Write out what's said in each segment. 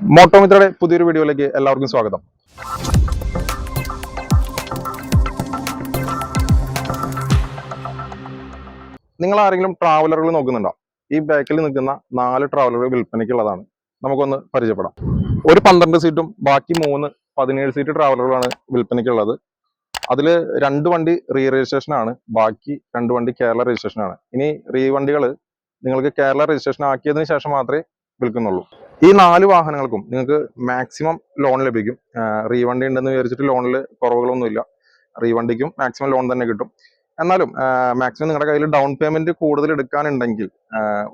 മോട്ടോമിത്രയുടെ പുതിയൊരു വീഡിയോയിലേക്ക് എല്ലാവർക്കും സ്വാഗതം. നിങ്ങൾ ആരെങ്കിലും ട്രാവലറുകൾ നോക്കുന്നുണ്ടോ? ഈ ബാക്കിൽ നിൽക്കുന്ന നാല് ട്രാവലറുകൾ വിൽപ്പനയ്ക്കുള്ളതാണ്. നമുക്കൊന്ന് പരിചയപ്പെടാം. ഒരു പന്ത്രണ്ട് സീറ്റും ബാക്കി മൂന്ന് പതിനേഴ് സീറ്റ് ട്രാവലറുകളാണ് വിൽപ്പനയ്ക്കുള്ളത്. അതിൽ രണ്ട് വണ്ടി റീ രജിസ്ട്രേഷൻ ആണ് ബാക്കി രണ്ട് വണ്ടി കേരള രജിസ്ട്രേഷൻ ആണ് ഇനി റീ വണ്ടികൾ നിങ്ങൾക്ക് കേരള രജിസ്ട്രേഷൻ ആക്കിയതിന് ശേഷം മാത്രമേ വിൽക്കുന്നുള്ളൂ. ഈ നാല് വാഹനങ്ങൾക്കും നിങ്ങൾക്ക് മാക്സിമം ലോൺ ലഭിക്കും. റീവണ്ടി ഉണ്ടെന്ന് വിചാരിച്ചിട്ട് ലോണിൽ കുറവുകളൊന്നുമില്ല. റീവണ്ടിക്കും മാക്സിമം ലോൺ തന്നെ കിട്ടും. എന്നാലും മാക്സിമം നിങ്ങളുടെ കയ്യിൽ ഡൗൺ പേയ്മെന്റ് കൂടുതൽ എടുക്കാനുണ്ടെങ്കിൽ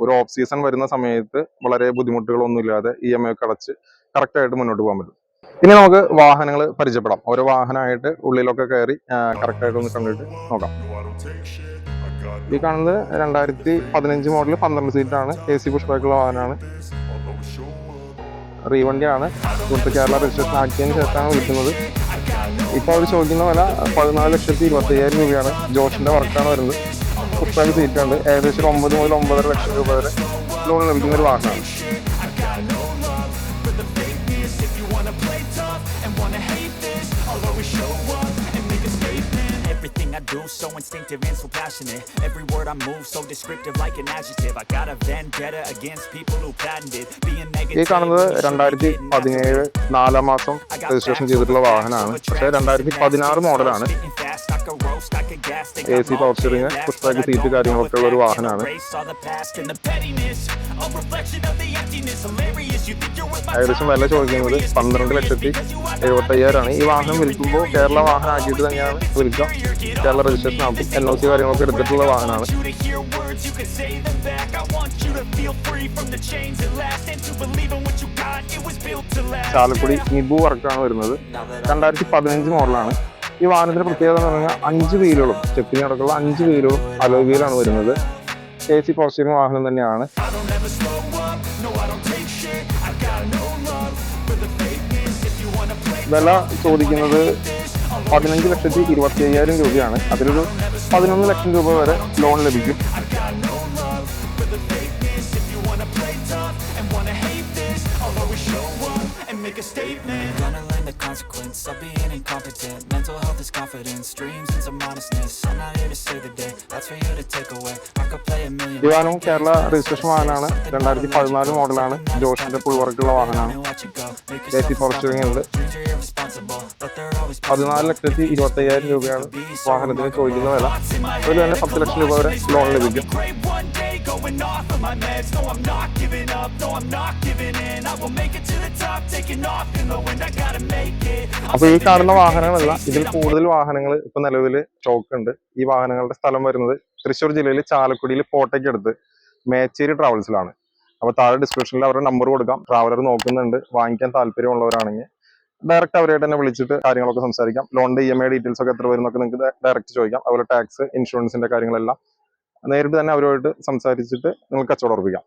ഒരു ഓഫ് സീസൺ വരുന്ന സമയത്ത് വളരെ ബുദ്ധിമുട്ടുകളൊന്നും ഇല്ലാതെ ഇ എം ഐ ഒക്കെ അടച്ച് കറക്റ്റായിട്ട് മുന്നോട്ട് പോകാൻ പറ്റും. ഇനി നമുക്ക് വാഹനങ്ങൾ പരിചയപ്പെടാം. ഓരോ വാഹനമായിട്ട് ഉള്ളിലൊക്കെ കയറി കറക്റ്റായിട്ട് ഒന്ന് കണ്ടിട്ട് നോക്കാം. ഈ കാണുന്നത് രണ്ടായിരത്തി പതിനഞ്ച് മോഡൽ പന്ത്രണ്ട് സീറ്റാണ് എ സി പുഷ്പക്കുള്ള വാഹനമാണ്. റീവണ്ടിയാണ് സുഹൃത്ത് കേരള രജിസ്ട്രേഷൻ ആക്കിയതിന് ശേഷമാണ് വിൽക്കുന്നത് ഇപ്പോൾ അവർ ചോദിക്കുന്ന വില പതിനാല് ലക്ഷത്തി ഇരുപത്തയ്യായിരം രൂപയാണ്. ജോഷിന്റെ വർക്കാണ് വരുന്നത്. പുസ്തക സീറ്റുണ്ട് ഏകദേശം ഒരു ഒമ്പത് മുതൽ ഒമ്പതര ലക്ഷം രൂപ വരെ ലോൺ ലഭിക്കുന്ന ഒരു വാഹനമാണ്. Show I do so instinctive and so passionate. Every word I move so descriptive like an adjective. I got a vendetta against people who patented being ഈ negative. കാണുന്നത് രണ്ടായിരത്തി പതിനേഴ് നാലാം മാസം രജിസ്ട്രേഷൻ ചെയ്തിട്ടുള്ള വാഹനമാണ് പക്ഷേ രണ്ടായിരത്തി പതിനാറ് മോഡലാണ് A C power steering pushback seat കാര്യങ്ങളൊക്കെ ഉള്ള ഒരു വാഹനമാണ്. ഏകദേശം വില ചോദിക്കുന്നത് പന്ത്രണ്ട് ലക്ഷത്തി എഴുപത്തി അയ്യായിരമാണ് ഈ വാഹനം വിൽക്കുമ്പോൾ കേരള വാഹനം ആക്കിയിട്ട് തന്നെയാണ് വിൽക്കുക. കേരള രജിസ്ട്രേഷൻ ആക്കും എൻ ഒ സി കാര്യങ്ങളൊക്കെ എടുത്തിട്ടുള്ള വാഹനമാണ്. ചാലക്കുടി നിബു വർക്കാണ് വരുന്നത്. രണ്ടായിരത്തി പതിനഞ്ച് മോഡലാണ് ഈ വാഹനത്തിന്റെ പ്രത്യേകത എന്ന് പറഞ്ഞാൽ അഞ്ച് വീലുകളും സ്റ്റെപ്പിന് അടക്കമുള്ള അഞ്ച് വീലുകളും അലോ വീലാണ് വരുന്നത്. എ സി പോസിറ്റീവ് വാഹനം തന്നെയാണ്. വില ചോദിക്കുന്നത് പതിനഞ്ച് ലക്ഷത്തി ഇരുപത്തി അയ്യായിരം രൂപയാണ്. അതിലൊരു പതിനൊന്ന് ലക്ഷം രൂപ വരെ ലോൺ ലഭിക്കും. Gonna learn the consequence of being incompetent. Mental health is confidence, dreams and some honestness. I'm not here to save the day, that's for you to take away. I could play a million. ഈ വാഹനം Kerala registration വാഹനമാണ് രണ്ടായിരത്തി പതിനാല് മോഡലാണ് ജോഷിന്റെ full വർക്കുള്ള വാഹനമാണ് C posting ഉണ്ട് പതിനാല് ലക്ഷത്തി ഇരുപത്തയ്യായിരം രൂപയാണ് വാഹനത്തിന് ചോദിക്കുന്ന വില അതിൽ തന്നെ പത്ത് ലക്ഷം രൂപ വരെ ലോൺ ലഭിക്കും going off of my meds. No, I'm not giving up, no, I'm not giving in. I will make it to the top, taking off in the wind. I gotta make it. അപ്പൊ ഈ കാണുന്ന വാഹനങ്ങളല്ല ഇതിൽ കൂടുതൽ വാഹനങ്ങൾ ഇപ്പൊ നിലവിൽ stock ഉണ്ട് ഈ വാഹനങ്ങളുടെ സ്ഥലം വരുന്നത് തൃശ്ശൂർ ജില്ലയിൽ ചാലക്കുടിയിൽ കോട്ടയ്ക്ക് അടുത്ത് മേച്ചേരി ട്രാവൽസിലാണ് അപ്പൊ താഴെ ഡിസ്ക്രിപ്ഷനിൽ അവരുടെ നമ്പർ കൊടുക്കാം ട്രാവലർ നോക്കുന്നുണ്ട് വാങ്ങിക്കാൻ താല്പര്യമുള്ളവരാണെങ്കിൽ ഡയറക്റ്റ് അവരായിട്ട് തന്നെ വിളിച്ചിട്ട് കാര്യങ്ങളൊക്കെ സംസാരിക്കാം ലോണിന്റെ ഇ എം ഐ ഡീറ്റെയിൽസ് ഒക്കെ എത്ര വരുന്നൊക്കെ നിങ്ങൾക്ക് ഡയറക്റ്റ് ചോദിക്കാം അതുപോലെ ടാക്സ് ഇൻഷുറൻസിന്റെ കാര്യങ്ങളെല്ലാം നേരിട്ട് തന്നെ അവരുമായിട്ട് സംസാരിച്ചിട്ട് നിങ്ങൾ കച്ചവടം ഉറപ്പിക്കാം.